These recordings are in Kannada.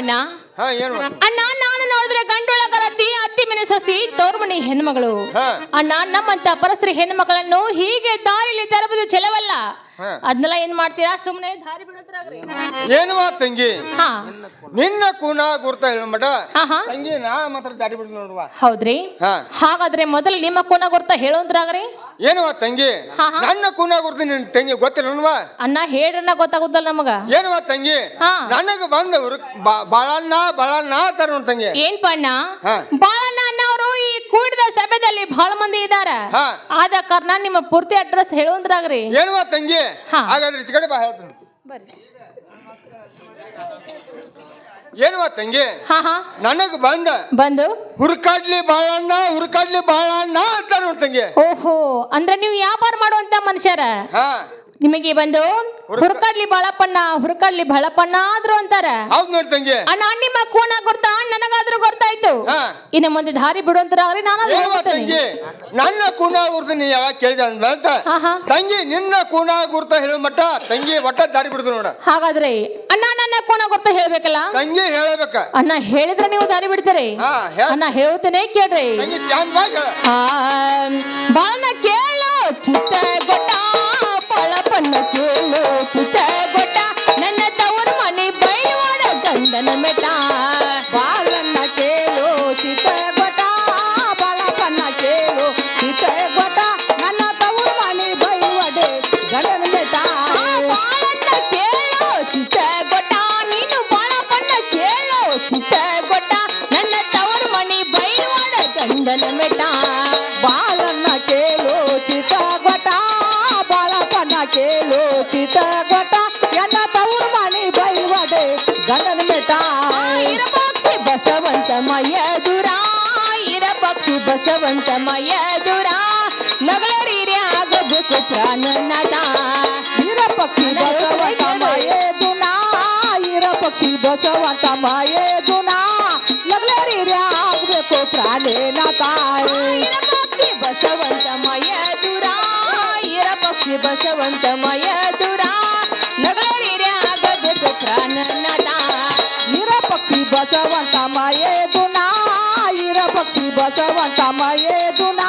ಪಣ್ಣ ಹಾ ಏನು ಅಣ್ಣ ನಾನು ನೋಡಿದ್ರೆ ಗಂಡೊಳಗರತಿ ಅತ್ತಿ ಮನೆ ಸೊಸಿ ತೋರ್ಮನಿ ಹೆಣ್ಮಗಳು ಹಾ. ಅಣ್ಣ ನಮ್ಮಂತ ಪರಸ್ತ್ರೀ ಹೆಣ್ಮಗಳನ್ನು ಹೀಗೆ ದಾರಿಲಿ ತರಬಹುದು ಚೆಲವಲ್ಲ. ಅದನ್ನೆಲ್ಲ ಏನ್ ಮಾಡ್ತೀರಾ? ಸುಮ್ನೆ ದಾರಿ ಏನು ಏನುವ ತಂಗಿ? ಹಾ. ನಿನ್ನ ಕುಣ ಗುರ್ತ ಹೇಳಮಟ ಹಾ ಹಾ. ತಂಗಿ ನಾ ಮಾತ್ರ ದಾರಿ ಬಿಡ್ ನೋಡುವ. ಹೌದ್ರಿ. ಹಾ. ಹಾಗಾದ್ರೆ ಮೊದಲು ನಿಮ್ಮ ಕುಣ ಗುರ್ತ ಹೇಳೋದ್ರಾಗ್ರಿ. ಏನುವ ತಂಗಿ? ಹಾ, ಹಾ. ನನ್ನ ಕುಣ ಗುರ್ತ ನಿನ್ ತಂಗಿ ಗೊತ್ತಿಲ್ಲ ನೋಡುವ? ಅಣ್ಣ ಹೇಳ್ರನ್ನ ಗೊತ್ತಾಗುದಲ್ಲ ನಮಗ. ಏನುವ ತಂಗಿ? ಹಾ. ನನಗ ಬಂದವರು ಬಾಳಣ್ಣ ಬಾಳಣ್ಣ ತರ ನೋಡ್ ತಂಗಿ. ಏನ್ ಪಣ್ಣ ಹಾ. ಬಾಳಣ್ಣ ಅನ್ನೋರು ಈ ಕೂಡಿದ ಸಭೆಯಲ್ಲಿ ಬಹಳ ಮಂದಿ ಇದ್ದಾರೆ. ಹಾ. ಆದ ಕಾರಣ ನಿಮ್ಮ ಪೂರ್ತಿ ಅಡ್ರೆಸ್ ಹೇಳುವಂದ್ರಾಗ್ರಿ. ಏನುವ ತಂಗಿ. ಹಾ. ಹಾಗಾದ್ರೆ ಈಚೆ ಕಡೆ ಬಾ ಹೇಳ್ತೀನಿ. ಬರ್ರಿ. ಏನುವ ತಂಗಿ. ಹಾ ಹಾ. ನನಗೆ ಬಂದ. ಬಂದು? ಹುರ್ಕಾಡ್ಲಿ ಬಾಳಣ್ಣ ಹುರ್ಕಾಡ್ಲಿ ಬಾಳಣ್ಣ ಅಂತ ನೋಡ್ ತಂಗಿ. ಓಹೋ ಅಂದ್ರೆ ನೀವು ವ್ಯಾಪಾರ ಮಾಡುವಂತ ಮನುಷ್ಯರ? ಹಾ. ನಿಮಗೆ ಬಂದು ಹುರ್ಕ- ಹುರ್ಕಡ್ಲಿ ಬಾಳಪ್ಪಣ್ಣ ಹುರ್ಕಡ್ಲಿ ಬಾಳಪ್ಪಣ್ಣ ಆದ್ರು ಅಂತಾರ. ಹೌದ್ ನೋಡಿ ತಂಗಿ. ಅಣ್ಣ ನಿಮ್ಮ ಕೋಣ ಗುರ್ತ? ನನಗಾದ್ರೂ ಗೊತ್ತಾಯ್ತು ಇನ್ನ ಮುಂದೆ ದಾರಿ ಬಿಡು ನಾನು ಏನುವ ತಂಗಿ ನನ್ನ ಕೂನ ಗುರ್ತ ನೀ ಯಾವಾಗ ಕೇಳಿದ ಅಂತ. ತಂಗಿ ನಿನ್ನ ಕೂನ ಗುರ್ತ ಹೇಳ ಮಟ್ಟ ತಂಗಿ ಒಟ್ಟ ದಾರಿ ಬಿಡ್ದು ನೋಡ. ಹಾಗಾದ್ರೆ ಅಣ್ಣ ನನ್ನ ಕೋಣ ಗುರ್ತ ಹೇಳ್ಬೇಕಲ್ಲ? ತಂಗಿ ಹೇಳಬೇಕ. ಅಣ್ಣ ಹೇಳಿದ್ರೆ ನೀವು ದಾರಿ ಬಿಡ್ತೀರಿ. ಅಣ್ಣ ಹೇಳ್ತೇನೆ ಕೇಳ್ರಿ. ತಂಗಿ ಚಂದವಾಗಿ ಹೇಳ. ಆ, ಬಾಳನ ಕೇಳು ಚಿತ್ತ ಗೊಟ್ಟ ಬಸವಂತ ಮಾಯೇ ದುನ ಲಗ್ಲರಿ ಆಗ್ಬೇಕು ಪ್ರಾಣೇನ ತಾಯಿ ಇರ ಪಕ್ಷಿ ಬಸವಂತ ಮಯ ದುರ ಇರ ಪಕ್ಷಿ ಬಸವಂತ ಮಯ ದುರ ನಗರೀರಿ ಆಗಬೇಕು ಪ್ರಾಣನಾಥ ಇರ ಪಕ್ಷಿ ಬಸವಂತ ಮಾಯೇ ದುನ ಇರ ಪಕ್ಷಿ ಬಸವಂತ ಮಾಯೇ ದುನ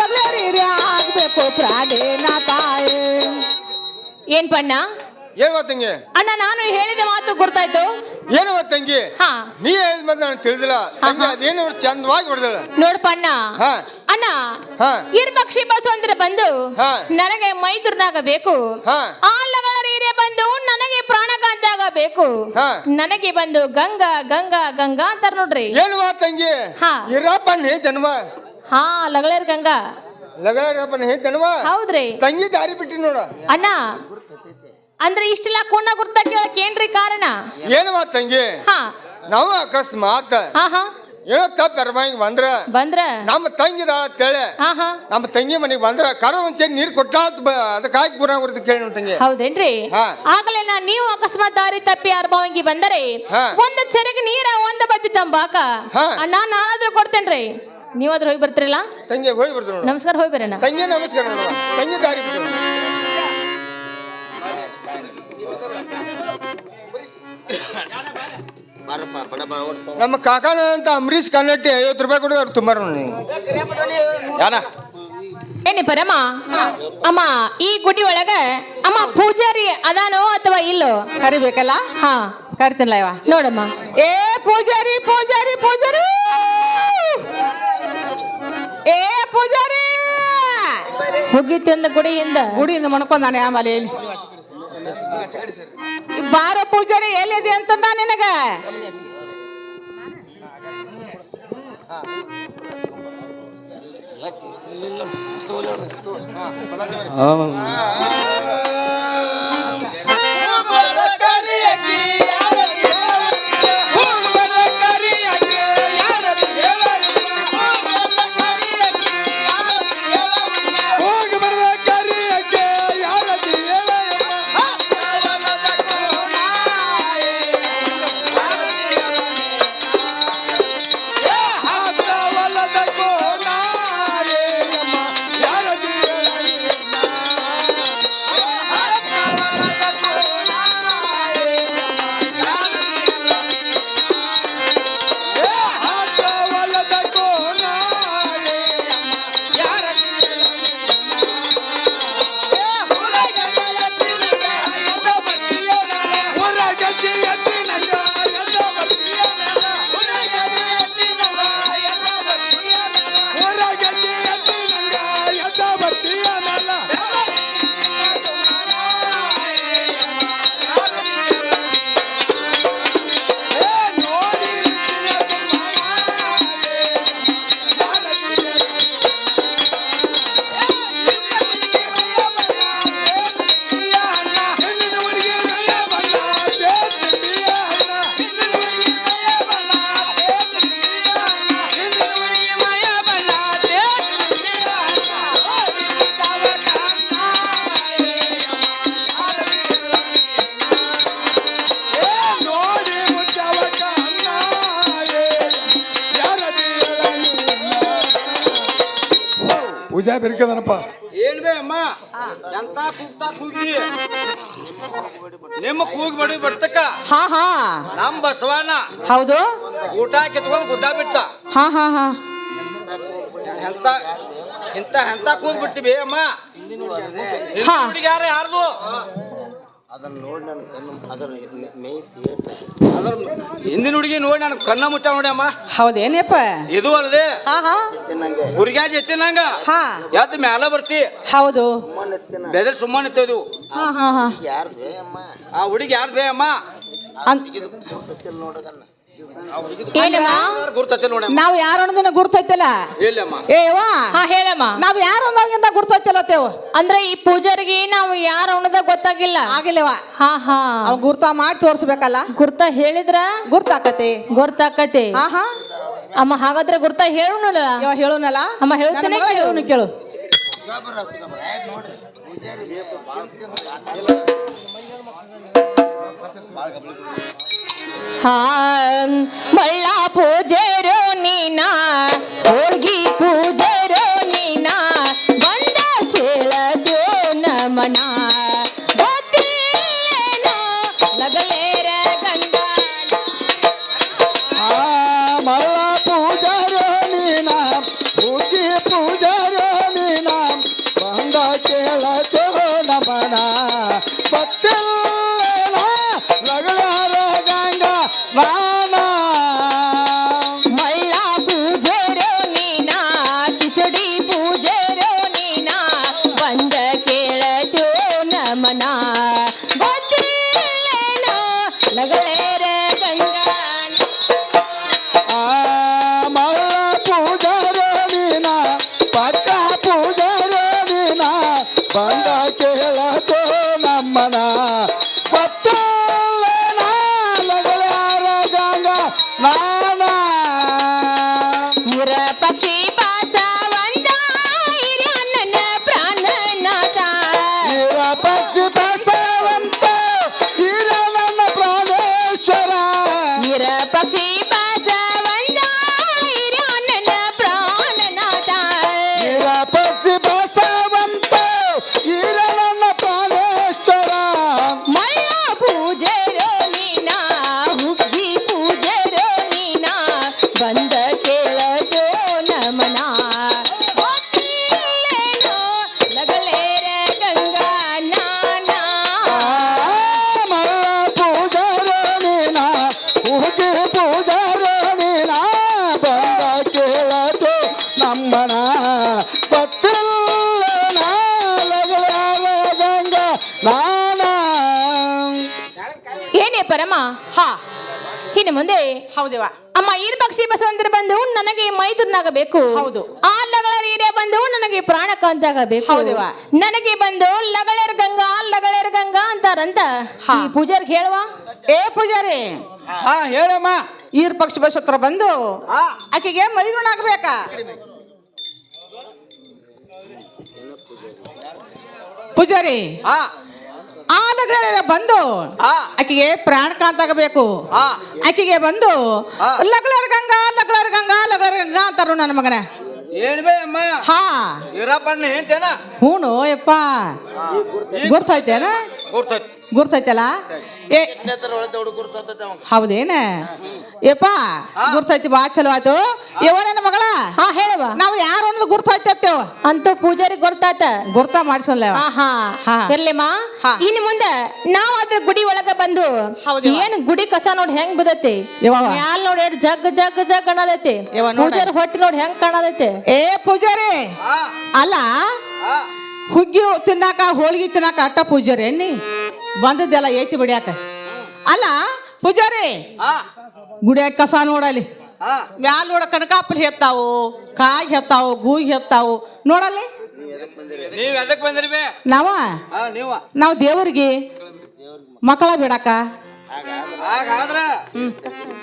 ಲಗ್ಲರಿ ಆಗ್ಬೇಕು ಪ್ರಾಣೇನ ತಾಯಿ ಏನ್ ಪಣ್ಣ? ಏನುವ ತಂಗಿ. ಅಣ್ಣ ನಾನು ಹೇಳಿದ ಮಾತು ಗುರ್ತಾಯ್ತು? ಏನುವ ತಂಗಿ? ಹಾ. ನೀ ಹೇಳಿದ ಮತ್ತೆ ನಾನು ತಿಳಿದಿಲ್ಲ. ತಂಗಿ. ಅದೇನು ಚಂದವಾಗಿ ಹೊಡೆದಳ? ನೋಡ್ಪಣ್ಣ ಹಾ. ಅಣ್ಣ ಹಾ. ಇರ್ ಪಕ್ಷಿ ಬಸವಂತರ ಬಂದು ಹಾ. ನನಗೆ ಮೈದುರ್ನಾಗಬೇಕು ಹಾ. ಆಲಗಳ ರೀರೆ ಬಂದು ನನಗೆ ಪ್ರಾಣಕಾಂತಾಗಬೇಕು ಹಾ. ನನಗೆ ಬಂದು ಗಂಗಾ ಗಂಗಾ ಗಂಗಾ ಅಂತಾರ ನೋಡ್ರಿ. ಏನುವ ತಂಗಿ? ಹಾ. ಇರಪ್ಪನ ಹೇ ಜನ್ಮ. ಹಾ ಲಗಳೇರ್ ಗಂಗಾ. ಲಗರಪ್ಪನ ಹೇ ಜನ್ಮ. ಹೌದ್ರಿ. ತಂಗಿ ದಾರಿ ಬಿಟ್ಟಿ ನೋಡ. ಅಣ್ಣ ಅಂದ್ರೆ ಇಷ್ಟೆಲ್ಲ ಕುಣ್ಣ ಗುರ್ತ ಕೇಳಕ್ ಏನ್ರಿ ಕಾರಣ? ಏನು ಏನುವ ತಂಗಿ? ಹಾ. ನಾವು ಅಕಸ್ಮಾತ್ ಹಾ ಹಾ. ಏನೋ ತಪ್ಪ ಎರ್ಮಾಂಗ್ ಬಂದ್ರ ಬಂದ್ರ? ನಮ್ಮ ತಂಗಿದ ತೇಳೆ ಹಾ ಹಾ. ನಮ್ಮ ತಂಗಿ ಮನೆಗೆ ಬಂದ್ರ ಕರ ಒಂದ್ ನೀರ್ ಕೊಟ್ಟ ಅದಕ್ಕಾಗಿ ಗುಣ ಗುರುತು ಕೇಳಿ ತಂಗಿ. ಹೌದೇನ್ರಿ? ಹಾ. ಆಗಲೇ ನಾ ನೀವು ಅಕಸ್ಮಾತ್ ದಾರಿ ತಪ್ಪಿ ಅರ್ಭವಂಗಿ ಬಂದರೆ ಹಾ. ಒಂದು ಚರಿಗೆ ನೀರ ಒಂದ ಬತ್ತಿ ತಂಬಾಕ? ನಾನು ಅಣ್ಣ ನಾನಾದ್ರೂ ಕೊಡ್ತೇನ್ರಿ. ನೀವಾದ್ರೂ ಹೋಗಿ ಬರ್ತೀರಲ್ಲ? ತಂಗಿ ಹೋಗಿ ಬರ್ತೀವಿ ನಮಸ್ಕಾರ ಹೋಗಿ ಬರೋಣ. ತಂಗಿ ನಮಸ್ಕಾರ ತಂಗಿ ದಾರಿ ಬಿಟ್ಟು. ನಮ್ಮ ಕಾಕಾನ ಅಂತ ಅಂಬರೀಷ್ ಕನ್ನಟ್ಟಿ ಐವತ್ತು ರೂಪಾಯಿ ಕೊಡೋದು ಅವ್ರು ತುಂಬಾರ ಯಾನ? ಏನಿ ಪರಮ? ಅಮ್ಮ ಈ ಗುಡಿ ಒಳಗ ಅಮ್ಮ ಪೂಜಾರಿ ಅದಾನೋ ಅಥವಾ ಇಲ್ಲೋ? ಕರಿಬೇಕಲ್ಲ? ಹಾ. ಕರಿತೀನಲ್ಲ ಇವ ನೋಡಮ್ಮ. ಏ ಪೂಜಾರಿ ಪೂಜಾರಿ ಪೂಜಾರಿ! ಏ ಪೂಜಾರಿ! ಹೋಗಿತ್ತು ತಿಂದ ಗುಡಿಯಿಂದ. ಗುಡಿಯಿಂದ ಮಣ್ಕೊಂಡಾನೆ ಆಮೇಲೆ ಎಲ್ಲಿ ಬಾರ ಪೂಜಾರಿ ಎಲ್ಲಿದೆ ಅಂತ ನಾ ನಿನಗ? ಹಾಂ ಬೆರ್ಕದನಪ್ಪ. ಏನ್ ಬೇ ಅಮ್ಮ? ಎಂತ ಕೂಗ್ತಾ ಕೂಗಿ? ನಿಮ್ಮ ಕೂಗಿ ಬಡಿ ಬಿಡ್ತಕ್ಕ ಹಾ ಹಾ. ನಮ್ ಬಸವಣ್ಣ. ಹೌದು. ಊಟ ಕಿತ್ಕೊಂಡ್ ಗುಡ್ಡ ಬಿಟ್ಟ. ಹಾ ಹಾ ಹಾ. ಎಂತ ಇಂತ ಎಂತ ಕೂಗ್ ಬಿಡ್ತೀವಿ ಅಮ್ಮ? ಹಾ. ಹುಡುಗ್ಯಾರ ಯಾರ್ದು? ಅದನ್ನ ನೋಡಿ ನನ್ನ ಕಣ್ಣು ಅದರ ಮೇಯ್ ಥಿಯೇಟರ್ ಅದ್ರ ಹಿಂದಿನ ಹುಡುಗಿ ನೋಡಿ ನನ್ ಕಣ್ಣ ಮುಚ್ಚ ನೋಡಿ ಅಮ್ಮ. ಹೌದೇನಪ್ಪ? ಇದು ಅಲ್ಲದೆ. ಹಾ ಹಾ. ನಂಗೆ ಹುಡುಗ್ಯಾ ಜೊತೆ ನಂಗ ಹಾ. ಎದ್ದು ಮ್ಯಾಲ ಬರ್ತಿ. ಹೌದು. ಬೇರೆ ಬೆದ್ರ ಸುಮ್ಮನೆ ಇದ್ದೇವು ಹಾ ಹಾ ಹಾ. ಯಾರ್ದು ಅಮ್ಮ? ಆ ಹುಡುಗಿ ಯಾರ್ದು ಅಮ್ಮ? ಅನ್- ಇದು ನಾವ್ ಯಾರು ಅನ್ನೋದನ್ನ ಗುರ್ತೈತಲ್ಲ? ಅಮ್ಮ ಏವಾ ಹಾ ಹೇಳಮ್ಮ. ನಾವು ಯಾರು ಅನ್ನೋದನ್ನ ಗುರ್ತೈತಲ್ಲ ತೇವ್? ಅಂದ್ರೆ ಈ ಪೂಜಾರಿಗೆ ನಾವು ಯಾರು ಅನ್ನೋದ ಗೊತ್ತಾಗಿಲ್ಲ. ಆಗಿಲ್ಲವ ಹಾ ಹಾ. ಅವ್ ಗುರ್ತ ಮಾಡಿ ತೋರ್ಸ್ಬೇಕಲ್ಲ? ಗುರ್ತ ಹೇಳಿದ್ರ? ಗುರ್ತಾಕತಿ. ಗುರ್ತಾಕತಿ. ಹಾ ಹಾ. ಅಮ್ಮ ಹಾಗಾದ್ರೆ ಗುರ್ತ ಹೇಳುನಲ್ಲ? ಹೇಳುನಲ್ಲ? ಅಮ್ಮ ಹೇಳ್ತೇನೆ. ಹೇಳುನು ಕೇಳು. ಹಾ ಮಳ್ಳ ಪೂಜೆರೋ ನೀನ ಹೋಳ್ಗಿ ಪೂಜೆರೋ ನೀನ ಬಂದ ಕೇಳದೋ ನಮನ ಗೊತ್ತೇನೋ ಹೌದಿವ ಅಮ್ಮ ಈರ್ ಪಕ್ಷಿ ಬಸವಂತರ ಬಂದು ನನಗೆ ಮೈದುರ್ನಾಗಬೇಕು ಹೌದು. ಆ ಲಗಳರ್ ಹಿರಿಯ ಬಂದು ನನಗೆ ಪ್ರಾಣಕಾಂತಾಗಬೇಕು. ಹೌದಿವ. ನನಗೆ ಬಂದು ಲಗಳರ್ ಗಂಗಾ ಲಗಳರ್ ಗಂಗಾ ಅಂತಾರಂತ. ಹಾ. ಈ ಪೂಜಾರಿಗೆ ಹೇಳುವ? ಏ ಪೂಜಾರಿ ಹಾ ಹೇಳಮ್ಮ. ಈರ್ ಪಕ್ಷಿ ಬಸ್ ಹತ್ರ ಬಂದು ಆಕೆಗೆ ಮೈದುಣ ಆಗ್ಬೇಕಾ ಪೂಜಾರಿ ಹಾ. ಆಲಗಳ ಬಂದು ಆಕೆಗೆ ಪ್ರಾಣ ಕಾಣ್ತಾಗಬೇಕು ಆಕೆಗೆ ಬಂದು. ಲಗ್ಲರ್ ಗಂಗಾ ಲಗ್ಲರ್ ಗಂಗಾ ಲಗ್ಲರ್ ಗಂಗಾ ಅಂತಾರು ನನ್ನ ಮಗನ. ಹಾ. ಹೂನು ಯಪ್ಪ. ಗುರ್ತೈತೇನ ಗುರ್ತೈತಿ ಗುರ್ತೈತಲ್ಲ ಏ. ಹೌದೇನ? ಯಪ್ಪ ಗುರ್ತೈತಿ ಬಾ ಚಲೋ ಆಯ್ತು ನನ್ನ ಮಗಳ? ಹಾ ಹೇಳವ ನಾವು ಯಾರು ಅನ್ನೋದು ಗುರ್ತೈತೇವ ಅಂತ ಪೂಜಾರಿ ಗೊತ್ತಾತ ಗುರ್ತ ಮಾಡಿಸಲ್ಲ ಆಹಾ. ಹಾ. ಇರ್ಲಿಮ್ಮ ಹಾ. ಇನ್ನು ಮುಂದೆ ನಾವ್ ಅದ್ರ ಗುಡಿ ಒಳಗ ಬಂದು. ಏನ್ ಗುಡಿ ಕಸ ನೋಡಿ ಹೆಂಗ್ ಬಿದತಿ ಯವ್ವ. ಮ್ಯಾಲ್ ನೋಡಿ ಜಗ್ ಜಗ್ ಜಗ್ ಅನ್ನದೈತಿ. ಪೂಜಾರಿ ಹೊಟ್ಟಿ ನೋಡಿ ಹೆಂಗ್ ಕಾಣದೈತಿ? ಏ ಪೂಜಾರಿ! ಅಲ್ಲ ಹುಗ್ಗಿ ತಿನ್ನಾಕ ಹೋಳಿಗೆ ತಿನ್ನಾಕ ಅಟ್ಟ ಪೂಜಾರಿ ಎನ್ನಿ ಬಂದದ್ದೆಲ್ಲ ಏತಿ ಬಿಡ್ಯಾಕ? ಅಲ್ಲ ಪೂಜಾರಿ ಗುಡಿಯಾಗ ಕಸ ನೋಡಲಿ. ಮ್ಯಾಲ ನೋಡ ಕನಕಾಪಲ್ ಹೆತ್ತಾವು ಕಾಯಿ ಹೆತ್ತಾವು ಗೂಗಿ ಹೆತ್ತಾವು. ನೋಡಲ್ಲಿ? ನೀವ್ ಎದಕ್ ನೀವ? ನಾವು. ದೇವರಿಗೆ ಮಕ್ಕಳ ಬಿಡಾಕ ಹಾಗಾದ್ರ?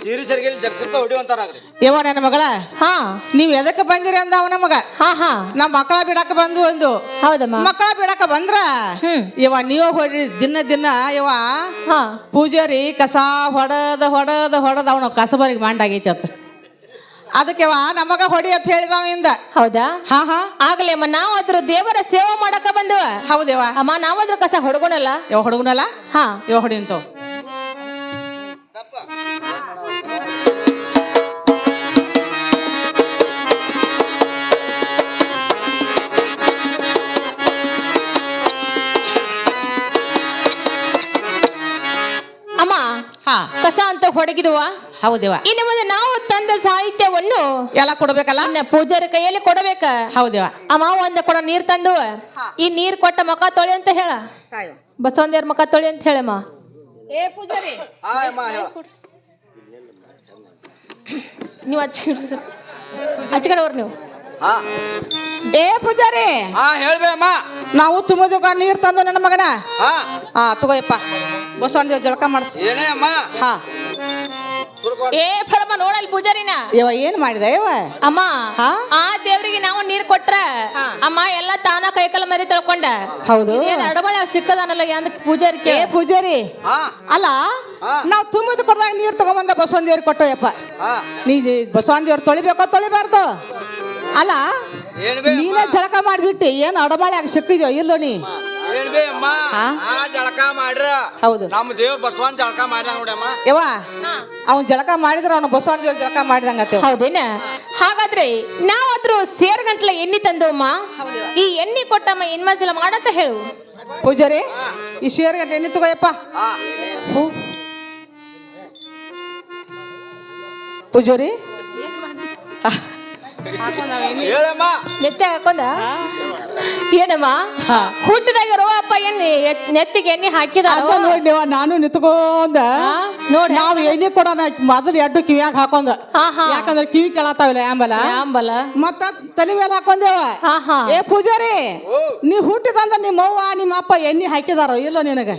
ಸೀರಿ ಸರಿಗೆ ಜಗ್ಗತ್ತ ಹೊಡಿವಂತಾರಾಗ್ರಿ ಯವ್ವ ನನ್ನ ಮಗಳ? ಹಾ. ನೀವ್ ಎದಕ್ಕೆ ಬಂದಿರಿ ಅಂದವ ನಮಗ ಹಾ ಹಾ. ನಮ್ಮ ಮಕ್ಕಳ ಬಿಡಕ್ಕೆ ಬಂದು ಒಂದು ಹೌದಮ್ಮ. ಮಕ್ಕಳ ಬಿಡಕ್ಕೆ ಬಂದ್ರ? ಹ್ಮ್. ಇವ ನೀವು ಹೊಡಿ ದಿನ ದಿನ ಇವ ಹಾ. ಪೂಜಾರಿ ಕಸ ಹೊಡದ ಹೊಡದ ಹೊಡದ ಅವನು ಕಸಬರಿಗೆ ಮಾಡಾಗೈತಿ ಅಂತ. ಅದಕ್ಕೆ ಇವ ನಮಗ ಹೊಡಿ ಅಂತ ಹೇಳಿದವಿಂದ ಹೌದಾ? ಹಾ ಹಾ. ಆಗ್ಲಿ ಅಮ್ಮ ನಾವ್ ಅದ್ರ ದೇವರ ಸೇವೆ ಮಾಡಕ ಬಂದವ? ಹೌದೇವ ಅಮ್ಮ ನಾವು ಅದ್ರ ಕಸ ಹೊಡ್ಕೊಳಲ್ಲ? ಇವ ಹುಡುಗನಲ್ಲ ಹಾ. ಇವ ಹೊಡಿ ಹಾ. ಕಸ ಅಂತ ಹೊಡಗಿದುವ? ಹೌದವ ಇನ್ನು ಮುಂದೆ ನಾವು ತಂದ ಸಾಹಿತ್ಯವನ್ನು ಎಲ್ಲ ಕೊಡ್ಬೇಕಲ್ಲ? ಪೂಜಾರಿ ಕೈಯಲ್ಲಿ ಕೊಡಬೇಕ. ಹೌದೇವ ಅಮ್ಮ ಒಂದು ಕೊಡ ನೀರ್ ತಂದು ಈ ನೀರ್ ಕೊಟ್ಟ ಮಕ ತೊಳಿ ಅಂತ ಹೇಳ. ಬಸವಂದೇವ್ರ ಮಕ ತೊಳಿ ಅಂತ ಹೇಳಮ್ಮ. ಏ ಪೂಜಾರಿ. ನೀವು ಹಚ್ಚಿ ಹಚ್ಕೊಂಡವ್ರ ನೀವು. ಏ ಪೂಜಾರಿ. ಹಾ ಹೇಳ್ಬೇ ಅಮ್ಮ. ನಾವು ತುಂಬ ನೀರ್ ತಂದು ನನ್ನ ಮಗನ? ಹಾ ಹಾ ತಗೋಯಪ್ಪ. ಬಸವಣ್ಣ ಜಳಕ ಮಾಡಿಸಿ. ಏನೇ ಅಮ್ಮ? ಹಾ. ಏ ಫರಮ್ಮ ನೋಡಲ್ ಪೂಜಾರಿನ? ಇವ ಏನ್ ಮಾಡಿದ ಇವ ಅಮ್ಮ ಹಾ? ಆ ದೇವ್ರಿಗೆ ನಾವು ನೀರ್ ಕೊಟ್ರ ಅಮ್ಮ ಎಲ್ಲ ತಾನ ಕೈಕಲ್ ಮರಿ ತಳ್ಕೊಂಡ. ಹೌದು. ಏನ್ ಅಡಬಳ ಸಿಕ್ಕದಾನಲ್ಲ ಅಂದ ಪೂಜಾರಿ ಏ ಪೂಜಾರಿ. ಹಾ. ಅಲ್ಲ ನಾವು ತುಂಬುದ ಕೊಡ್ದಾಗ ನೀರ್ ತಗೊಂಬಂದ ಬಸವಣ್ಣ ದೇವ್ರಿಗೆ ಕೊಟ್ಟೋಯಪ್ಪ. ಹಾ. ನೀ ಬಸವಣ್ಣ ದೇವ್ರು ತೊಳಿಬೇಕೋ ತೊಳಿಬಾರ್ದು? ಅಲ್ಲ ಏನ್ ಬೇ ನೀನೇ ಜಳಕ ಮಾಡ್ಬಿಟ್ಟು ಏನು ಅಡಬಾಳೆ ಆಗಿ ಸಿಕ್ಕಿದ್ಯೋ? ಇಲ್ಲೋ ನೀ. ಏನ್ ಬೇ ಅಮ್ಮ? ಹಾ? ಆ ಜಳಕ ಮಾಡ್ರ. ಹೌದು. ನಮ್ಮ ದೇವ್ರ ಬಸವನ್ ಜಳಕ ಮಾಡ್ದ ನೋಡಮ್ಮ ಯವ್ವ ಅವ್ನು ಜಳಕ ಮಾಡಿದ್ರ ಅವ್ನು ಬಸವಣ್ಣ ದೇವ್ರ ಜಳಕ ಮಾಡಿದಂಗತ್ತೆ. ಹೌದೇನ? ಹಾಗಾದ್ರೆ ನಾವಾದ್ರೂ ಸೇರ್ ಗಂಟ್ಲ ಎಣ್ಣಿ ತಂದವಮ್ಮ ಅಮ್ಮ ಈ ಎಣ್ಣಿ ಕೊಟ್ಟಮ್ಮ ಹೆಣ್ಮಸಲ ಮಾಡಂತ ಹೇಳು. ಪೂಜಾರಿ ಈ ಶೇರ್ ಗಂಟೆ ಎಣ್ಣೆ ತಗೋಯಪ್ಪ. ಹ್ಞೂ. ಪೂಜಾರಿ ಹೇಳಮ್ಮ. ನೆತ್ತಿ ಹಾಕೊಂಡ? ಏನಮ್ಮ. ಹುಟ್ಟಿದಾಗ ಅಪ್ಪ ಎಣ್ಣೆ ನೆತ್ತಿಗೆ ಎಣ್ಣೆ ಹಾಕಿದ ಅದ ನೋಡಿ ನೀವ ನಾನು ನಿಂತ್ಕೊಂಡ. ನೋಡಿ ನಾವು ಎಣ್ಣೆ ಕೊಡೋಣ ಮೊದಲು ಎಡ್ಡು ಕಿವಿಯಾಗ ಹಾಕೊಂಡ. ಯಾಕಂದ್ರೆ ಕಿವಿ ಕೇಳತ್ತಾವಿಲ್ಲ ಆಂಬಲ ಆಂಬಲ ಮತ್ತ ತಲೆ ಮೇಲೆ ಹಾಕೊಂದೇವ ಹಾ ಹಾ. ಏ ಪೂಜಾರಿ ನೀ ಹುಟ್ಟಿದಂದ ನಿಮ್ಮ ಅವ್ವ ನಿಮ್ಮ ಅಪ್ಪ ಎಣ್ಣೆ ಹಾಕಿದಾರೋ? ಇಲ್ಲೋ ನಿನಗ.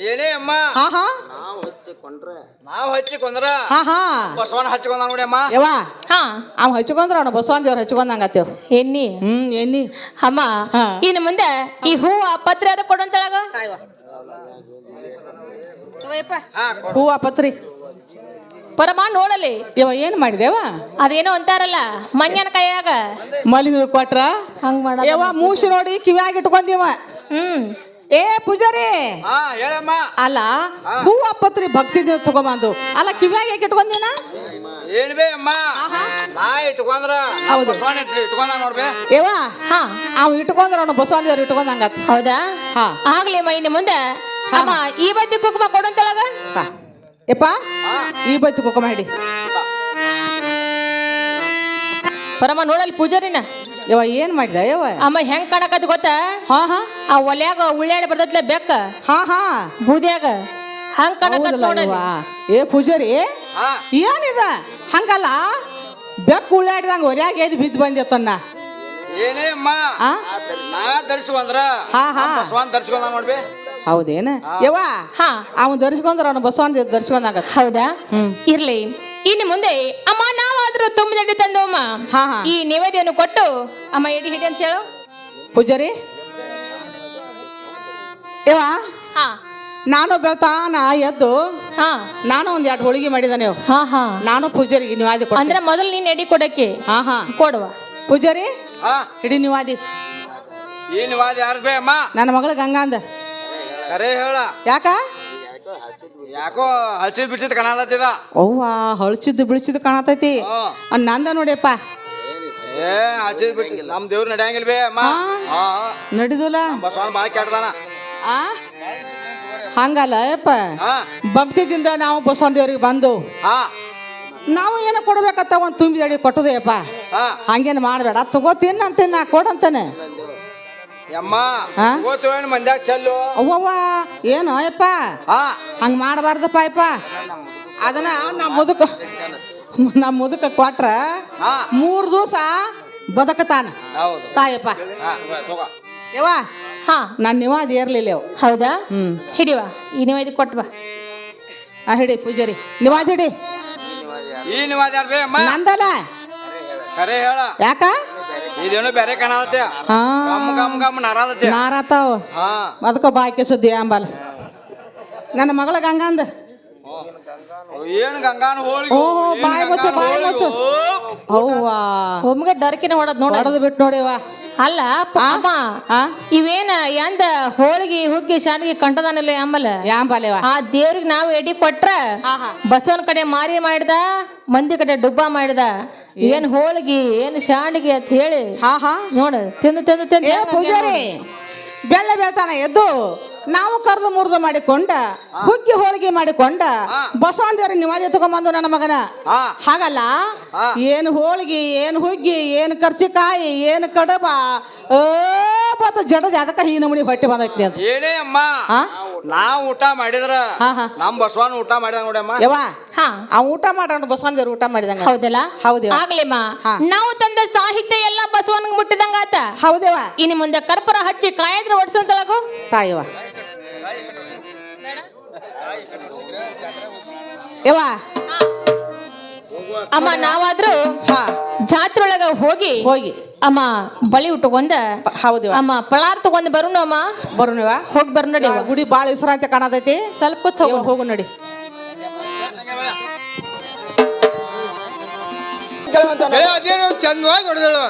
ಏನೇ ಅಮ್ಮ. ಹಾ ಹಾ. ನಾವು ಹಚ್ಚಿಕೊಂಡ್ರೆ. ನಾವ್ ಬಸವನ್ ನೋಡಿ ಅಮ್ಮ. ಯವ್ವ ಹಾ. ಅವ್ ಹಚ್ಕೊಂಡ್ರ ಅವ್ನು ಬಸವಣ್ಣ ದೇವ್ರು ಹಚ್ಕೊಂಡಂಗತ್ತೇವ್ ಎಣ್ಣಿ ಹ್ಮ್ ಎಣ್ಣಿ ಅಮ್ಮ ಹಾ. ಇನ್ನು ಮುಂದೆ ಈ ಹೂವ ಪತ್ರ ಯಾರು ಕೊಡಂತಳಗ ಹೂವ ಪತ್ರಿ. ಪರಮ ನೋಡಲಿ. ಏನ್ ಮಾಡಿದೇವ ಅದೇನೋ ಅಂತಾರಲ್ಲ ಮಂಜನ ಕೈಯಾಗ. ಮಲ್ಲಿಗೆ ಕೊಟ್ರ? ಹಂಗ ಮಾಡ ಯವ್ವ ಮೂಸಿ ನೋಡಿ ಕಿವ್ಯಾಗ ಇಟ್ಕೊಂದಿವ ಹ್ಮ್. ಏ ಪೂಜಾರಿ! ಹಾ ಹೇಳಮ್ಮ. ಅಲ್ಲ ಹೂವ ಪತ್ರಿ ಭಕ್ತಿ ತಗೊಂಬಂದು. ಅಲ್ಲ ಕಿವ್ಯಾಗ ಯಾಕೆ ಇಟ್ಕೊಂದಿನ ಏನ್ ಅಮ್ಮ. ಆಹಾ. ನಾ ಇಟ್ಕೊಂಡ್ರ ಹೌದು. ಬಸವನ್ ಇಟ್ಕೊಂಡ ನೋಡ್ಬೇ. ಏವ ಹಾ ಅವ್ ಇಟ್ಕೊಂಡ್ರ ಅವ್ನು ಬಸವಣ್ಣ ದೇವ್ರು ಹೌದಾ? ಹಾ. ಆಗ್ಲಿ ಅಮ್ಮ ಇನ್ನು ಮುಂದೆ. ಅಮ್ಮ ಈ ಬದ್ದಿ ಕುಕುಮ ಕೊಡಂತಳಗ ಬಾ. ಯಪ್ಪ ಈ ಬೈತು ಕುಕ್ಕಮ ಹಿಡಿ ಪರಮ ನೋಡಲ್ ಪೂಜಾರಿನ. ಯವ್ವ ಏನ್ ಮಾಡಿದ ಯವ್ವ? ಅಮ್ಮ ಹೆಂಗ್ ಕಾಣಕತ್ ಗೊತ್ತಾ? ಹಾ ಹಾ. ಆ ಒಲ್ಯಾಗ ಉಳ್ಳಾಡಿ ಬರ್ತೈತ್ಲೆ ಬೆಕ್ಕ? ಹಾ ಹಾ. ಬೂದ್ಯಾಗ? ಹಂಗ್ ಕಾಣಕತ್ ಹೌದಲ್ಲ ಯವ್ವ. ಏ ಪೂಜಾರಿ ಹಾ. ಏನಿದ? ಹಂಗಲ್ಲ? ಬೆಕ್ಕು ಉಳ್ಳಾಡಿದಂಗ ಒಲ್ಯಾಗ ಎದ್ದು ಬಿದ್ದು ಬಂದಿತ್ತನ್ನ ಏನೇ ಅಮ್ಮ? ಆ? ನಾ ಧರಿಸುವಂದ್ರ ಹಾ, ಹಾ. ಸ್ವಾನ್ ಧರಿಸ್ಕೊಂಡ ನೋಡ್ಬೇ ಹೌದೇನ? ಯವ್ವ ಹಾ. ಅವ್ನು ಧರಿಸ್ಕೊಂಡ್ರ ಅವ್ನ ಬಸವನ್ ಧರಿಸ್ಕೊಂಡಾಗತ್ತ ಹೌದಾ? ಹ್ಮ್. ಇರ್ಲಿ. ಇನ್ನು ಮುಂದೆ ಅಮ್ಮ ನಾವಾದ್ರೂ ತುಂಬ ಎಡಿ ತಂದು ಅಮ್ಮ ಹಾ, ಹಾ. ಈ ನಿವೇದಿಯನ್ನು ಕೊಟ್ಟು ಅಮ್ಮ ಎಡಿ ಹಿಡಿ ಅಂತ ಹೇಳು. ಪೂಜಾರಿ? ಹಾ. ನಾನು ಬೆಳ್ತಾನ ಎದ್ದು ಹಾ. ನಾನು ಒಂದ್ ಎರಡು ಹೋಳಿಗೆ ಮಾಡಿದಾನೆ ಇವ್. ಹಾ ಹಾ. ನಾನು ಪೂಜಾರಿಗೆ ನಿವಾದಿ ಕೊಡ್ತೀನಿ. ಅಂದ್ರೆ ಮೊದಲು ನೀನ್ ಎಡಿ ಕೊಡಕ್ಕೆ. ಹಾ ಹಾ. ಕೊಡುವ. ಪೂಜಾರಿ? ಹಾ. ಹಿಡಿ ನಿವಾದಿ. ಯಾರ್ದ್ ಬೇ ಅಮ್ಮ? ನನ್ನ ಮಗಳು ಗಂಗಾಂದ ಕರೆ ಹೇಳ. ಯಾಕ? ಯಾಕೋ ಹಳ್ಸಿದ್ ಬಿಡ್ಸಿದ್ ಕಾಣಲತ್ತಿದ? ಅವ್ವ ಹಳಚಿದ್ದು ಬಿಳಿಸಿದ್ದು ಕಾಣತೈತಿ. ಹಾ. ಅದ್ ನಂದ ನೋಡಿಯಪ್ಪ. ಏ ಬಿಡ್ಸಿದ್ ನಮ್ ದೇವ್ರ ನಡೆಯಂಗಿಲ್ ಬೇ ಅಮ್ಮ? ಹಾ. ನಡಿದುಲ್ಲ? ಬಸವಣ್ಣ ಬಾಳ ಕೆಟ್ಟದಾನ. ಆ? ಹಂಗಲ್ಲ ಯಪ್ಪ ಹಾ. ಭಕ್ತಿದಿಂದ ನಾವು ಬಸವನ ದೇವ್ರಿಗೆ ಬಂದು ಹಾ. ನಾವು ಏನೋ ಕೊಡ್ಬೇಕತ್ತ ಒಂದು ತುಂಬಿದ ಅಡಿ ಕೊಟ್ಟದೆಯಪ್ಪ ಹಾ. ಹಂಗೇನು ಮಾಡಬೇಡ. ತಗೋ ತಿನ್ನಂತೇನೆ ನಾ ಕೊಡಂತಾನೆ. ಯಮ್ಮ ಹಾ? ಗೊತ್ತೇನು ಮಂದ್ಯಾಗ ಚೆಲ್ಲು? ಏನು ಅಯ್ಯಪ್ಪ? ಹಾ ಹಂಗೆ ಮಾಡಬಾರ್ದಪ್ಪ ಅಯ್ಯಪ್ಪ. ಅದನ್ನ ನಮ್ಮ ಮುದುಕ ನಮ್ಮ ಮುದುಕ ಕೊಟ್ರ ಹಾ ಮೂರು ದಿವಸ ಬದುಕತಾನ. ಹೌದು. ತಾಯಪ್ಪ. ಯವ್ವ ಹಾ. ನಾನು ನಿವಾದ ಏರ್ಲಿಲ್ಲ ಅವು ಹೌದಾ? ಹ್ಮ್. ಹಿಡಿವ ಈ ನಿವಾದ ಇದು ಕೊಟ್ವಾ ಆ ಹಿಡಿ ಪೂಜಾರಿ. ನಿವಾದ ಹಿಡಿ. ಈ ನಿವಾದ ಅಮ್ಮ ನಂದಲ್ಲ? ಕರೆ ಹೇಳ. ಯಾಕ? ಇದೇನು ಬೇರೆ ಕಾಣತ್ತೆ ಹಾ. ಗಮ್ ಗಮ್ ಗಮ್ ನರಾಲತ್ತೆ ನಾರಾತಾವ. ಹಾ. ಅದಕ್ಕೋ ಬಾಯ್ಕೆ ಸುದ್ದಿ ಅಂಬಲ್. ನನ್ನ ಮಗಳ ಗಂಗಂದ. ಏನ್ ಗಂಗಾನ ಹೋಳಿಗೆ? ಓ ಬಾಯ್ ಮುಚ್ಚು ಬಾಯ್ ಮುಚ್ಚು. ಅವ್ವ. ಒಮ್ಮೆಗೆ ಡರ್ಕಿನ ಹೊಡದ್ ನೋಡ. ಹೊಡೆದು ಬಿಟ್ಟು ನೋಡಿವ ಅಲ್ಲ ಪಾಪ ಆ? ಇವೇನ ಎಂದ ಹೋಳಿಗೆ ಹುಗ್ಗಿ ಶಾನಿಗೆ ಕಂಟದಾನಿಲ್ಲ ಆಮೇಲೆ ಯಾಂಬಾಲೆವ ಆ ದೇವ್ರಿಗೆ ನಾವು ಎಡಿ ಕೊಟ್ರ. ಬಸವನ ಕಡೆ ಮಾರಿ ಮಾಡಿದ ಮಂದಿ ಕಡೆ ಡುಬ್ಬ ಮಾಡಿದ. ಏನ್? ಹೋಳಿಗೆ ಏನ್ ಶಾಂಡಿಗೆ ಅಂತ ಹೇಳಿ ಹಾ ಹಾ. ನೋಡು ತಿಂದು ತಿಂದು ತಿಂದು ಏ ಪೂಜಾರಿ ಬೆಳ್ಳ ಬೆಳ್ತಾನ ಎದ್ದು ನಾವು ಕರೆದು ಮುರಿದು ಮಾಡಿಕೊಂಡ ಹುಗ್ಗಿ ಹೋಳಿಗೆ ಮಾಡಿಕೊಂಡ ಬಸವಣ್ಣ ದೇವ್ರ ನಿವಾದಿ ತಗೊಂಬಂದು ನನ್ನ ಮಗನ. ಹಾ. ಹಾಗಲ್ಲ. ಏನು ಹೋಳಿಗೆ ಏನು ಹುಗ್ಗಿ ಏನು ಕರ್ಚಿಕಾಯಿ ಏನು ಕಡಬ ಓ ಬತ್ತು ಜಡದ ಅದಕ್ಕೆ ಈ ನಮೂನಿ ಹೊಟ್ಟೆ ಬಂದೈತಿ ಅಂತ. ಏನೇ ಅಮ್ಮ ಹಾ ನಾವ್ ಊಟ ಮಾಡಿದ್ರ ಹಾ, ಹಾ. ನಮ್ ಬಸವನ್ ಊಟ ಮಾಡಿದ ನೋಡಿ ಯವ್ವ ಹಾ. ಆ ಊಟ ಮಾಡೋಣ ಬಸವನ ದೇವ್ರ ಊಟ ಮಾಡಿದಂಗ. ಹೌದಲ್ಲ? ಹೌದೇವ ಆಗ್ಲಿಮ್ಮ ಹಾ. ನಾವು ತಂದ ಸಾಹಿತ್ಯ ಎಲ್ಲ ಬಸವನಿಗೆ ಮುಟ್ಟಿದಂಗಾತ ಹೌದೇವ ಇನ್ನು ಮುಂದೆ ಕರ್ಪೂರ ಹಚ್ಚಿ ಕಾಯದ್ರ ಒಡ್ಸಂತಳಗು ತಾಯವ್ವ ಯವ್ವ. ಅಮ್ಮ ನಾವಾದ್ರೂ ಹಾ. ಜಾತ್ರೆ ಒಳಗ ಹೋಗಿ ಹೋಗಿ. ಅಮ್ಮ ಬಳಿ ಉಟ್ಕೊಂಡ ಹೌದು ಅಮ್ಮ ಪಳಾರ್ ತಗೊಂಡ್ ಬರೋಣ ಅಮ್ಮ. ಬರೋಣವ ಹೋಗಿ ಬರ್ ನೋಡಿ ಗುಡಿ ಬಾಳ ವಿಶ್ರಾಂತಿ ಕಾಣತೈತಿ. ಸ್ವಲ್ಪ ಹೊತ್ತು ಹೋಗು ಹೋಗು ನೋಡಿ. ಚಂದವಾಗಿ ಹೊಡೆದಳು.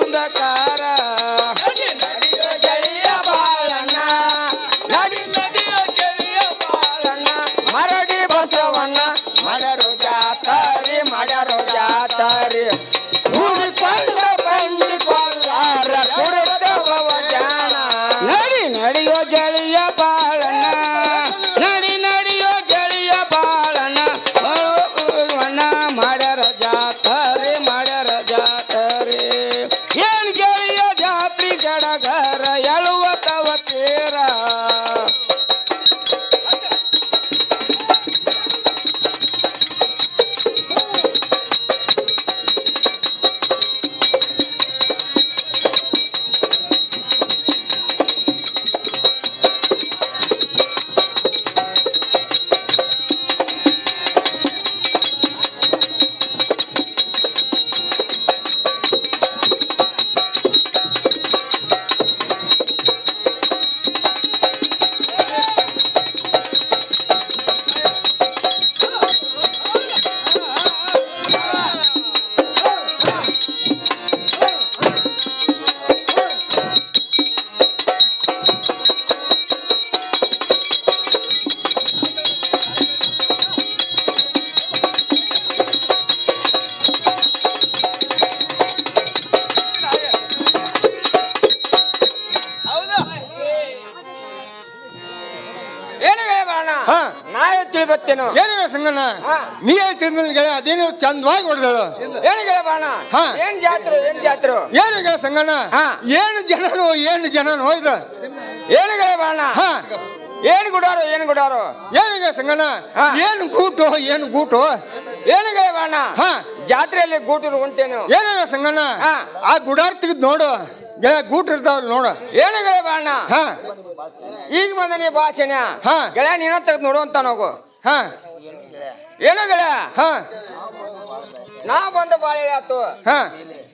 ಹಚ್ಚಿದುಂದ ಕಾರ ಗೆಳೆಯ ಚಂದವಾಗಿ ಹೊಡೆದಳು. ಏನು ಬಾಣ? ಹಾ. ಏನ್ ಜಾತ್ರೆ ಏನ್ ಜಾತ್ರೆ? ಏನು ಸಂಗಣ್ಣ? ಹಾ. ಏನು ಜನನು ಏನು ಜನನು ಹೋಯ್ತು ಏನು ಬಾಣ? ಹಾ. ಏನ್ ಗುಡಾರು ಏನ್ ಗುಡಾರು? ಏನು ಗೆಳೆಯ ಸಂಗಣ್ಣ? ಹಾ. ಏನು ಗೂಟು ಏನು ಗೂಟು? ಏನು ಬಾಣ? ಹಾ. ಜಾತ್ರೆಯಲ್ಲಿ ಗೂಟು ಉಂಟೇನು? ಏನಿಲ್ಲ ಸಂಗಣ್ಣ? ಹಾ. ಆ ಗುಡಾರ್ ತೆಗೆದು ನೋಡು. ಗೆಳ ಗೂಟ್ ಇರ್ತಾವಲ್ಲ ನೋಡು. ಏನು ಬಾಣ? ಹಾ. ಈಗ ಬಂದ ನೀ ಭಾಷಣ ಹಾ. ಗೆಳೆಯ ನೀನ ತೆಗೆದು ನೋಡುವಂತ ಹೋಗು ಹಾ. ಏನು ಗೆಳೆಯ? ಹಾ. ನಾ ಬಂದ ಬಾಳೆ ಆತು ಹಾ.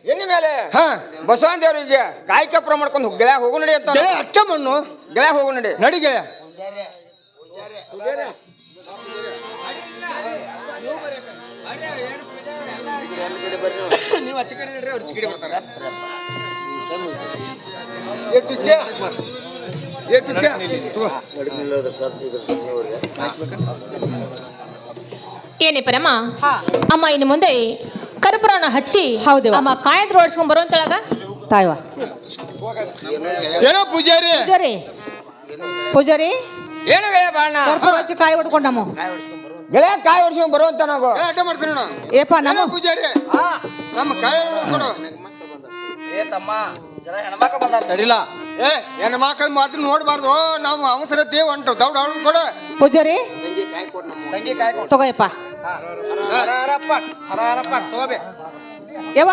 ಇನ್ನು ಮೇಲೆ ಹಾ. ಬಸವನ್ ದೇವರಿಗೆ ಕಾಯ್ಕೆ ಪುರ ಮಾಡ್ಕೊಂಡು ಗೆಳೆಯ ಹೋಗು ನಡಿ ಅಂತ ಗೆಳೆಯ ಅಚ್ಚ ಮಣ್ಣು. ಗೆಳೆಯ ಹೋಗು ನಡಿ. ನಡಿ ಗೆಳೆಯ. ಎಷ್ಟು ಸ್ವಲ್ಪ ಇದ್ರ ಸ್ವಲ್ಪ ನೋಡ್ರಿ. ಏನೇ ಪರಮ? ಹಾ. ಅಮ್ಮ ಇನ್ನು ಮುಂದೆ ಕರ್ಪೂರನ ಹಚ್ಚಿ ಹೌದು. ಅಮ್ಮ ಕಾಯ್ದು ಓಡಿಸ್ಕೊಂಡ್ ಬರುವಂತಳಗ ತಾಯ್ವ. ಏನೋ ಪೂಜಾರಿ. ಪೂಜಾರಿ. ಪೂಜಾರಿ. ಏನು ಗೆಳೆಯ ಬಾಣ? ಕರ್ಪೂರ ಹಚ್ಚಿ ಕಾಯಿ ಹೊಡ್ಕೊಂಡು ನಮ್ಮ ಗೆಳೆಯ ಕಾಯಿ ಹೊಡ್ಸ್ಕೊಂಡ್ ಬರುವಂತ ನಾವು. ಏ, ಅಡ್ಡ ಮಾಡ್ತೀನಿ ನೋಡು ಏಪ ನಮ್ಮ ಪೂಜಾರಿ. ನಮ್ಮ ಕಾಯಿ ಕೊಡು. ಏ ತಮ್ಮ ಜರ ಹೆಣ್ಮಕ್ಳು ಬಂದ ತಡಿಲ್ಲ ಏ ಹೆಣ್ಣು ಮಕ್ಕಳ ಮಾತ್ರ ನೋಡಬಾರ್ದು. ನಾವು ಅವಸರತೆ ಹೊಂಟು ದೌಡ್ ಅವಳು ಕೊಡು. ಪೂಜಾರಿ. ತಂಗಿ ಕಾಯಿ ಕೊಡು ಕೊಡು ತಗೋಯಪ್ಪ ಯವ್ವ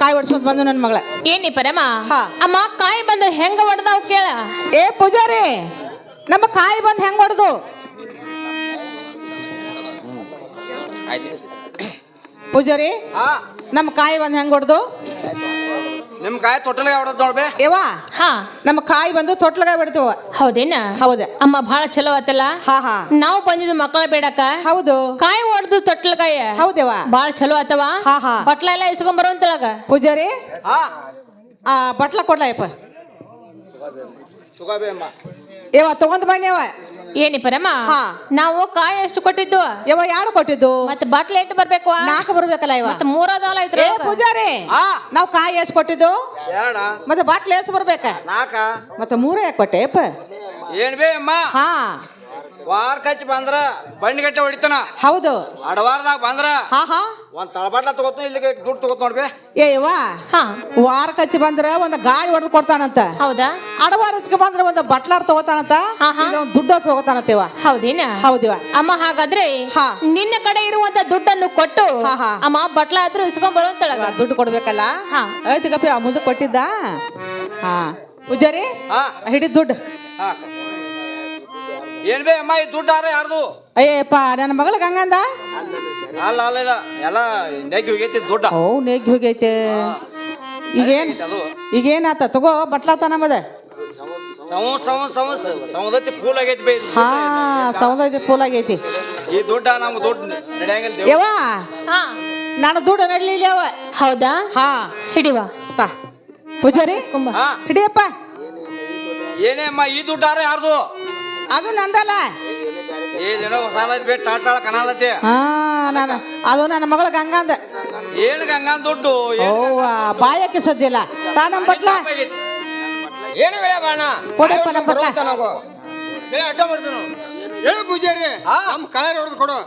ಕಾಯಿ ಹೊಡ್ಸ್ಕೊಂಡ್ ಬಂದು ನನ್ನ ಮಗಳ. ಏನಿ ಪರಮ? ಹಾ. ಅಮ್ಮ ಕಾಯಿ ಬಂದು ಹೆಂಗ ಹೊಡೆದಾವ್ ಕೇಳ. ಏ ಪೂಜಾರಿ ನಮ್ಮ ಕಾಯಿ ಬಂದು ಹೆಂಗ್ ಹೊಡೆದು ಪೂಜಾರಿ ಹಾ. ನಮ್ಮ ಕಾಯಿ ಬಂದು ಹೆಂಗ್ ಹೊಡ್ದು ನಿಮ್ ಕಾಯಿ ತೊಟ್ಟಲಿಗೆ ಹೊಡೆದ್ ನೋಡ್ಬೇ ಏವಾ ಹಾ. ನಮ್ಮ ಕಾಯಿ ಬಂದು ತೊಟ್ಲಗಾಯಿ ಬಿಡ್ತೀವ. ಹೌದೇನ? ಹೌದ. ಅಮ್ಮ ಬಹಳ ಚಲೋ ಆತಲ್ಲ? ಹಾ ಹಾ. ನಾವು ಬಂದಿದ್ದು ಮಕ್ಕಳ ಬೇಡಕ ಹೌದು. ಕಾಯಿ ಹೊಡೆದು ತೊಟ್ಲಕಾಯ ಹೌದೇವ ಬಹಳ ಚಲೋ ಆತವ? ಹಾ, ಹಾ. ಬಟ್ಲ ಎಲ್ಲ ಇಸ್ಕೊಂಡ್ ಬರುವಂತಲಾಗ ಪೂಜಾರಿ? ಹಾ. ಆ ಬಟ್ಲ ಕೊಡ್ಲಯಪ್ಪ ತಗೋಬೇ ಅಮ್ಮ. ತಗೊಂಡ್ ಬನ್ನಿ ಯವ್ವ. ಏನಿ ಪರಮ? ಹಾ. ನಾವು ಕಾಯಿ ಎಷ್ಟು ಕೊಟ್ಟಿದ್ದು? ಯವ್ವ ಯಾರು ಕೊಟ್ಟಿದ್ದು? ಮತ್ತೆ ಬಾಟ್ಲಿ ಎಷ್ಟು ಬರ್ಬೇಕು ನಾಲ್ಕು ಬರ್ಬೇಕಲ್ಲ ಇವ ಮತ್ತೆ ಮೂರದಲ್ಲ ಐತ್ರ ಏ ಪೂಜಾರಿ ಹಾ ನಾವು ಕಾಯಿ ಎಷ್ಟು ಕೊಟ್ಟಿದ್ದು? ಮತ್ತೆ ಬಾಟ್ಲಿ ಎಷ್ಟು ಬರ್ಬೇಕ? ನಾಕ ಮತ್ತೆ ಮೂರ ಯಾಕೆ ಕೊಟ್ಟೆಪ್ಪ ಏನ್ ಬೇ ಅಮ್ಮ? ಹಾ. ವಾರ ಕಚ್ ಬಂದ್ರ ಬಂಡಿಗಟ್ಟೆ ಹೊಡಿತಾನ. ಹೌದು. ಅಡವಾರದಾಗ ಬಂದ್ರ ಹಾ ಹಾ. ಒಂದ್ ತಳಬಾಟ್ಲ ತಗೋತ ಇಲ್ಲಿಗೆ ದುಡ್ಡು ತಗೋತ ನೋಡ್ಬೇ ಏ ಯವ್ವ. ಹಾ. ವಾರ ಕಚ್ಚಿ ಬಂದ್ರ ಒಂದ್ ಗಾಡಿ ಹೊಡೆದು ಕೊಡ್ತಾನಂತ. ಹೌದಾ? ಅಡವಾರ ಹಚ್ಕೊ ಬಂದ್ರ ಒಂದ್ ಬಟ್ಲಾರ್ ತಗೋತಾನಂತ. ದುಡ್ಡು ತಗೋತಾನಂತ ಇಲ್ಲ ಒಂದ್ ದುಡ್ಡು ತಗೋತಾನಂತೇವ ಹೌದೇನ? ಹೌದಿವ ಅಮ್ಮ ಹಾಗಾದ್ರೆ ಹಾ. ನಿನ್ನ ಕಡೆ ಇರುವಂತ ದುಡ್ಡನ್ನು ಕೊಟ್ಟು ಹಾ, ಹಾ. ಅಮ್ಮ ಬಟ್ಲ ಹತ್ರ ಇಸ್ಕೊಂಡ್ ಬರುವಂತಳಗ ದುಡ್ಡು ಕೊಡ್ಬೇಕಲ್ಲ? ಹಾ. ಆಯ್ತು ಗಪ್ಪಿ ಆ ಮುಂದೆ ಕೊಟ್ಟಿದ್ದ? ಹಾ. ಪೂಜಾರಿ ಹಾ. ಹಿಡಿದ್ ದುಡ್ಡು. ಹಾ. ಏನ್ ಬೇ ಅಮ್ಮ ಈ ದುಡ್ಡು ಆರ ಯಾರ್ದು? ಅಯ್ಯಪ್ಪ ನನ್ನ ಮಗಳು ಹಂಗಂದ ಅಲ್ಲ ಅಲ್ಲ ಇದ ಎಲ್ಲ ನೆಗ್ಗಿ ಹೋಗೈತಿ ದುಡ್ಡ. ಓ ನೆಗ್ಗಿ ಹೋಗೈತೆ. ಈಗೇನ್ ಅದು. ಈಗೇನಾತ? ತಗೋ ಬಟ್ಲಾತ ನಮ್ಮದ ಸಮ ಸಮ ಸಮ ಸಮದತ್ತಿ ಫೂಲ್ ಆಗೈತಿ ಬೇ ಹಾ ಸೌಂದರ್ಯ ಫೂಲ್ ಆಗೈತಿ. ಈ ದುಡ್ಡ ನಮ್ಗೆ ದುಡ್ಡು ನಡೆಯಂಗಿಲ್ಲ. ಯವ್ವ ಹಾ. ನಾನು ದುಡ್ಡು ನಡ್ಲಿಲ್ಲ ಅವ ಹೌದಾ? ಹಾ. ಹಿಡಿವ. ತಾ. ಪೂಜಾರಿ ಹಿಡಿಯಪ್ಪ. ಏನೇ ಅಮ್ಮ ಈ ದುಡ್ಡಾರ ಯಾರ್ದು? ಅದು ನಂದಲ್ಲ. ಏನೇನೋ ಹೊಸಾದೈತಿ ಬೇ ಟಾಟಾಳ ಕಣಾಲತಿ. ಹಾ ನಾನು ಅದು ನನ್ನ ಮಗಳ ಹಂಗಂದ ಏನು ಗಂಗಾ ದುಡ್ಡು? ಬಾಯಕ್ಕೆ ಸದ್ದಿಲ್ಲ ತಾ ನಮ್ಮ ಬಟ್ಲ ಏನು ಗೆಳೆಯ ಬಾಣ? ಕೊಡಪ್ಪ ನಮ್ಮ ಬಟ್ಲ ಏ ಅಡ್ಡ ಮಾಡ್ತಾನು? ಏ ಪೂಜಾರಿ ಹಾ. ನಮ್ಮ ಕೈ ಹೊಡೆದು ಕೊಡು.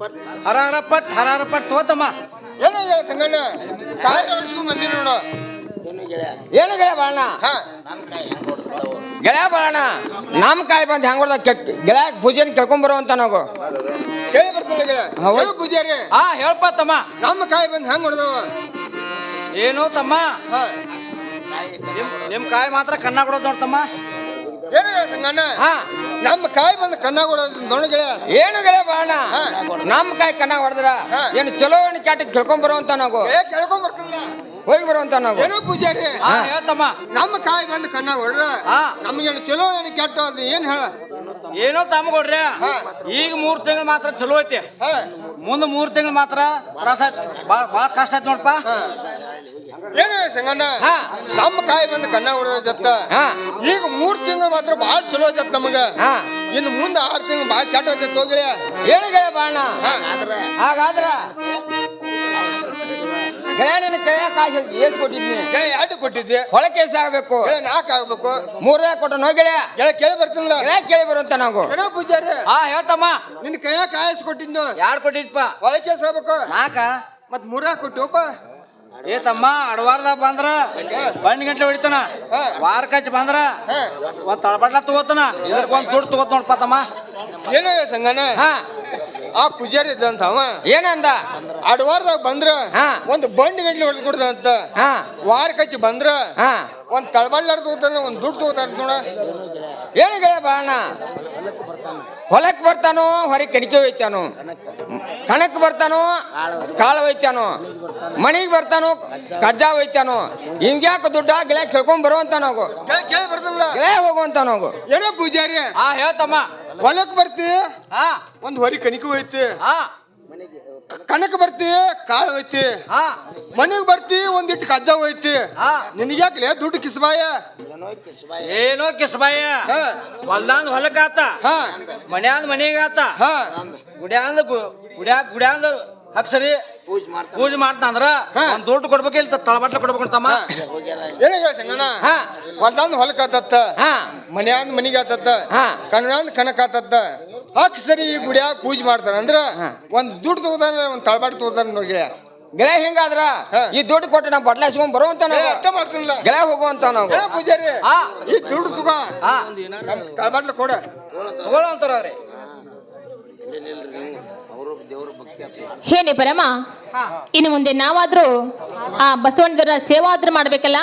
ಪಟ್ ಹರಾರ ಪಟ್ ತಗೋತಮ್ಮ ಏನು ಹೇಳ ಸಂಗಣ್ಣ? ಕಾಯ ಹೊಡ್ಸ್ಕೊಂಡ್ ಬಂದಿನಿ ನೋಡು. ಏನು ಗೆಳೆಯ ಬಾಣ? ಹಾ. ಗೆಳೆಯ ಬರೋಣ ನಮ್ ಕಾಯಿ ಬಂದ್ ಹೆಂಗ್ ಹೊಡ್ದ ಗೆಳೆಯ ಪೂಜೆನ ಕೇಳ್ಕೊಂಡ್ ಬರುವಂತ ನಾವು. ಕೇಳಿ ಬರ್ತಲ್ಲ ಗೆಳೆಯ. ಏ ಪೂಜಾರಿ ಹಾ ಹೇಳ್ಪ ತಮ್ಮ. ನಮ್ಮ ಕಾಯಿ ಬಂದು ಹೆಂಗ್ ಹೊಡೆದವ? ಏನು ತಮ್ಮ? ಹಾ. ನಿಮ್ ಕಾಯಿ ಮಾತ್ರ ಕನ್ನ ಕೊಡೋದು ನೋಡ್ತಮ್ಮ ಏನು ಸಂಗಣ್ಣ? ನಮ್ಮ ಕಾಯಿ ಬಂದು ಕನ್ನ ಕೊಡೋದು ನೋಡು ಗೆಳೆಯ. ಏನು ಗೆಳೆಯ ಬಾಣ? ನಮ್ಮ ನಮ್ ಕಾಯಿ ಕನ್ನ ಹೊಡೆದ್ರ ಏನು ಚಲೋ ಏನು ಕೇಳ್ಕೊಂಡ್ ಬರುವಂತ ನಾವು. ಬರ್ತಾನಲ್ಲ ಹೋಗಿ ಬರುವಂತ ನಾವು. ಏನೋ ಪೂಜಾರಿ. ಹೇಳ್ತಮ್ಮ. ನಮ್ಮ ಕಾಯಿ ಬಂದು ಕಣ್ಣ ಹೊಡ್ರ ನಮ್ಗೆ ನಮಗೇನು ಚಲೋ ಏನು ಕೆಟ್ಟ ಅದು ಏನ್ ಹೇಳ? ಏನೋ ತಮ್ಮಗೊಡ್ರಿ ಕೊಡ್ರಿ. ಈಗ ಮೂರ್ ತಿಂಗಳು ಮಾತ್ರ ಚಲೋ ಐತಿ. ಮುಂದೆ ಮೂರ್ ತಿಂಗಳು ಮಾತ್ರ ತ್ರಾಸ ಆಯ್ತು. ಭಾಳ ಕಷ್ಟ ಆಯ್ತು ನೋಡಪ್ಪ. ಏನ ಸಂಗಣ್ಣ? ಹಾ. ನಮ್ಮ ಕಾಯಿ ಬಂದು ಕಣ್ಣ ಹೊಡೆದ ಜತ್ತ ಈಗ ಮೂರ್ ತಿಂಗಳು ಮಾತ್ರ ಭಾಳ ಚಲೋ ಜತ್ ನಮಗ. ಇನ್ ಇನ್ನು ಮುಂದೆ ಆರು ತಿಂಗಳು ಭಾಳ ಕೆಟ್ಟ ಹೋಗ್ಲಿ ಹೇಳಿ ಬಾಣ. ಹಾಗಾದ್ರ ಗೆಳೆಯ ನಿನ್ನ ಕೈಯ ಕಾಸು ಏಸ್ ಕೊಟ್ಟಿದ್ನಿ. ಗೆಳೆಯ ಎರಡು ಕೊಟ್ಟಿದ್ದೆ? ಹೊಳಕೆ ಆಗ್ಬೇಕು. ಗೆಳೆಯ ನಾಲ್ಕು ಆಗ್ಬೇಕು? ಮೂರೇ ಕೊಟ್ಟನು ಗೆಳೆಯ. ಗೆಳೆಯ ಕೇಳಿ ಬರ್ತಿಲ್ಲ ಗೆಳೆಯ ಕೇಳಿ ಬರುವಂತ ನಾವು. ಏನೋ ಪೂಜಾರಿ. ಹಾ ಹೇಳ್ತಮ್ಮ. ನಿನ್ನ ಕೈಯ ಕಾಯಿಸ್ ಕೊಟ್ಟಿದ್ದು ಯಾರು ಕೊಟ್ಟಿದ್ಪ? ಒಳಗೆ ಆಗಬೇಕು. ನಾಕ? ಮತ್ ಮೂರೇ ಕೊಟ್ಟುಪ್ಪ ಏ ತಮ್ಮ ಅಡವಾರ್ದ ಬಂದ್ರ? ಬಂಡಿ ಗಂಟೆ ಹೊಡಿತಾನ. ವಾರ ಕಚ್ ಬಂದ್ರ. ಒಂದ್ ತಳಬಟ್ಲ ತಗೋತಾನ? ಇದಕ್ಕೆ ಒಂದ್ ದುಡ್ಡು ತಗೋತ ನೋಡ್ಪ ತಮ್ಮ. ಏನೋ ಸಂಗನ ಹಾ. ಆ ಪೂಜಾರಿ ಇದ್ದಂತ ಅವ. ಏನಂದ? ಅಡವಾರದಾಗ ಬಂದ್ರ ಹಾ. ಒಂದು ಬಂಡ್ ಗಂಟ್ಲಿ ಹೊಡೆದು ಕೊಡ್ದಂತ ಹಾ. ವಾರ ಕಚ್ಚಿ ಬಂದ್ರ ಹಾ. ಒಂದ್ ತಳಬಳ್ಳಾರ ತಗೋತಾನ ಒಂದ್ ದುಡ್ಡು ತಗೋತಾರ ನೋಡ. ಹೇಳಿ ಗೆಳೆಯ ಬಾಣ. ಹೊಲಕ್ ಬರ್ತಾನೋ ಹೊರಗೆ ಕಣಿಕೆ ಒಯ್ತಾನೋ ಕಣಕ್ ಬರ್ತಾನೋ ಕಾಳು ಒಯ್ತಾನೋ ಮನೆಗೆ ಬರ್ತಾನೋ ಕಜ್ಜಾ ಒಯ್ತಾನೋ ಹಿಂಗ್ಯಾಕ ದುಡ್ಡ ಗಿಳೆ ಕೇಳ್ಕೊಂಡ್ ಬರುವಂತ ನಾವು. ಕೇಳಿ ಕೇಳಿ ಬರ್ತಿಲ್ಲ ಗೆಳೆಯ ಹೋಗುವಂತ ನಾವು. ಏನೋ ಪೂಜಾರಿ? ಹಾ ಹೇಳ್ತಮ್ಮ. ಹೊಲಕ್ ಬರ್ತೀವಿ? ಹಾ. ಒಂದ್ ಹೊರಿ ಕಣಿಕೆ ಹೋಯ್ತಿ ಹಾ. ಕಣಕ್ ಬರ್ತಿ ಕಾಳು ಹೋಯ್ತಿ ಹಾ. ಮನೆಗೆ ಬರ್ತಿ ಒಂದಿಟ್ಟು ಕಜ್ಜಾ ಹೋಯ್ತಿ ಹಾ. ಯಾಕೆ ದುಡ್ಡು ಕಿಸ್ಬಾಯ? ಏನೋ ಕಿಸ್ಬಾಯ. ಹಾ. ಹೊಲ್ದಾಂದ್ ಹೊಲಕ್ಕಾತ ಹಾ. ಮನ್ಯಾಂದ್ ಮನಿಗಾತ ಹಾ. ಗುಡ್ಯಾಂದ ಗುಡ್ಯಾಗ ಗುಡ್ಯಾಂದ ಅಕ್ಷರಿ ಪೂಜೆ ಮಾಡ್ತಾಂದ್ರ ಅಂದ್ರ ಒಂದ್ ದುಡ್ಡು ಕೊಡ್ಬೇಕಿಲ್ಲ ತಳಬಟ್ಲ ಕೊಡ್ಬೇಕು ತಮ್ಮ ಏನ ಹೇಳ ಸಂಗಣ್ಣ ಹಾ. ಹೊಲ್ದಾಂದ್ ಹೊಲಕ್ ಆತತ್ತ. ಹಾ. ಮನ್ಯಾಂದ್ ಮನಿಗ್ ಆತತ್ತ. ಹಾ. ಕಣಕ್ ಆತತ್ತ. ಹಕ್ ಸರಿ ಈ ಗುಡಿಯಾಗ ಪೂಜೆ ಮಾಡ್ತಾರ. ಅಂದ್ರ ಒಂದ್ ದುಡ್ಡು ತಗೋತಾನ ಒಂದ್ ತಳಬಾಟ್ ತಗೋತಾನ ನೋಡಿ ಗೆಳೆ ಹೆಂಗಾದ್ರ? ಹಾ. ಈ ದುಡ್ಡು ಕೊಟ್ಟು ನಾವು ಬಡ್ಲಾಯಿಸ್ಕೊಂಡ್ ಬರುವಂತ ನಾವು. ಅರ್ಥ ಮಾಡ್ತಿಲ್ಲ. ಗೆಳೆ ಹೋಗುವಂತ ನಾವು. ಪೂಜಾರಿ. ಈ ದುಡ್ಡು ತಗೋ. ತಳಬಾಟ್ಲ ಕೊಡ. ತಗೊಳ್ಳೋ ಅಂತಾರ ಅವ್ರಿ. ಭಕ್ತಿ ಪರಮ ಇನ್ನು ಮುಂದೆ ನಾವಾದ್ರೂ ಆ ಬಸವಣ್ಣದವರ ಸೇವಾ ಆದ್ರೂ ಮಾಡ್ಬೇಕಲ್ಲ